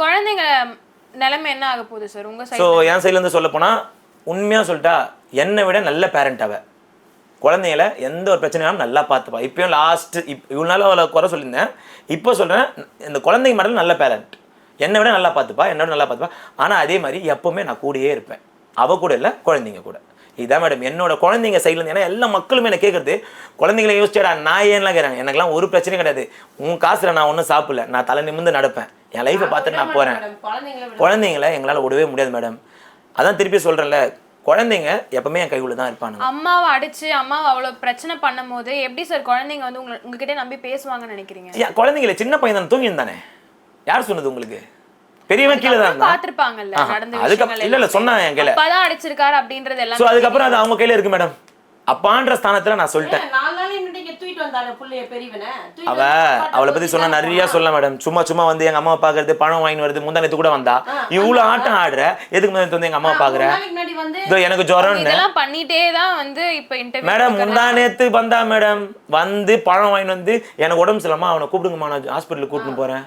குழந்தைங்க நிலைமை என்ன ஆக போகுது சார் உங்க ஸோ சைடு என் சைட்லேருந்து சொல்ல போனால் உண்மையாக சொல்லிட்டா என்னை விட நல்ல பேரண்ட் அவ. குழந்தைங்கள எந்த ஒரு பிரச்சனையாலும் நல்லா பார்த்துப்பா. இப்பயும் லாஸ்ட்டு இப் இவ்வளோ நாள் அவளை குறை சொல்லியிருந்தேன். இப்போ சொல்கிறேன் இந்த குழந்தைங்க மட்டும் நல்ல பேரண்ட் என்னை விட நல்லா பார்த்துப்பா என்னை விட நல்லா பார்த்துப்பா. ஆனால் அதே மாதிரி எப்போவுமே நான் கூடயே இருப்பேன். அவ கூட இல்லை குழந்தைங்க கூட. இதான் மேடம் என்னோட குழந்தைங்க சைட்லேருந்து ஏன்னா எல்லா மக்களுமே என்ன கேட்குறது குழந்தைங்களை யோசிச்சடா நான் ஏன்லாம் கேட்குறாங்க எனக்குலாம் ஒரு பிரச்சனையும் கிடையாது. உன் காசுல நான் ஒன்றும் சாப்பிடல. நான் தலை நிமிர்ந்து நடப்பேன். என் லைஃப்பை பார்த்துட்டு நான் போகிறேன் குழந்தைங்களை எங்களால் விடவே முடியாது மேடம் அதான் திருப்பி சொல்கிறேன்ல குழந்தைங்க எப்பவுமே என் கைக்குள்ள தான் இருப்பானுங்க. அம்மாவை அடிச்சு அம்மாவை அவ்வளவு பிரச்சனை பண்ணும்போது எப்படி சார் குழந்தைங்க வந்து உங்களை உங்ககிட்ட நம்பி பேசுவாங்கன்னு நினைக்கிறீங்க? குழந்தைங்கள சின்ன பையன் தானே தூங்கியிருந்தானே? யார் சொன்னது உங்களுக்கு? பெரியவன் கீழே தான் பாத்திருப்பாங்கல்ல நடந்த அதுக்கப்புறம் இல்ல இல்ல சொன்னான் என் கையில. அப்பதான் அடிச்சிருக்காரு அப்படின்றது எல்லாம் ஸோ அதுக்கப்புறம் அது அவங்க கையில இருக்கு மேடம். அப்பான்ற ஸ்தானத்துல நான் சொல்லிட்டேன். அவ அவளை பத்தி சொன்னா நிறைய சொல்ல மேடம். சும்மா சும்மா வந்து எங்க அம்மா பாக்குறது பணம் வாங்கி வருது முந்தானத்து கூட வந்தா. இவ்வளவு ஆட்டம் ஆடுற எதுக்கு முந்தானத்து வந்து எங்க அம்மா பாக்குற? இதோ எனக்கு ஜுரம்னு. இதெல்லாம் பண்ணிட்டே தான் வந்து இப்ப இன்டர்வியூ மேடம் முந்தா நேத்து வந்தா மேடம். வந்து பழம் வாங்கிட்டு வந்து எனக்கு உடம்பு சரியில்லாம அவனை கூப்பிடுங்கம்மா நான் ஹாஸ்பிட்டலுக்கு கூட்டிட்டு போறேன்.